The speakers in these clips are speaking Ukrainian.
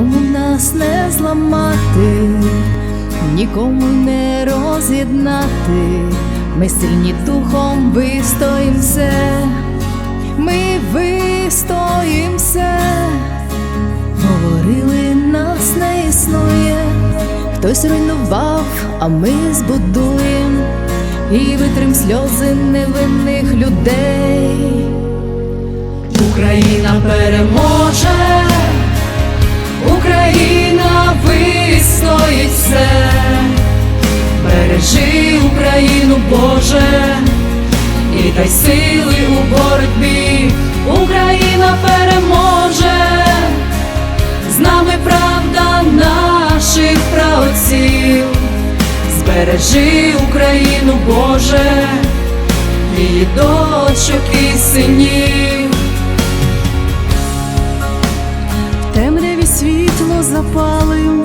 нас не зламати, нікому не роз'єднати. Ми сильні духом вистоїм все, ми вистоїм все. Говорили, нас не існує, хтось руйнував, а ми збудуємо і витрим сльози невинних людей. Україна переможе, вистоїть все, бережи Україну, Боже, і дай сили у боротьбі, Україна переможе, з нами правда наших праотців, збережи Україну, Боже, і дочок і синів. Темряві світло запалим,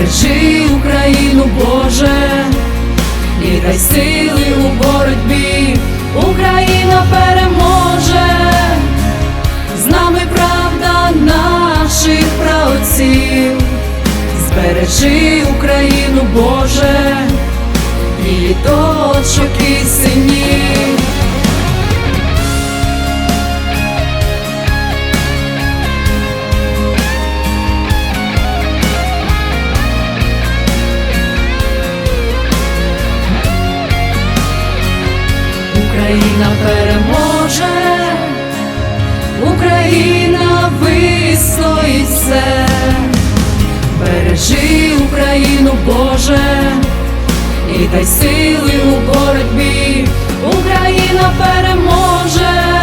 Бережи Україну, Боже, і дай сили у боротьбі, Україна переможе, з нами правда наших праотців, збережи Україну, Боже, і дочок і синів. Україна переможе, Україна вистоїть все, бережи Україну, Боже, і дай сили у боротьбі, Україна переможе,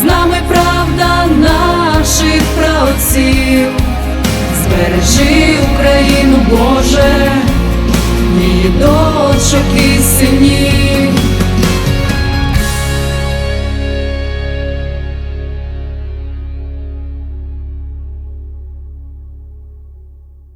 з нами правда наших праотців, збережи Україну, Боже, і дочок і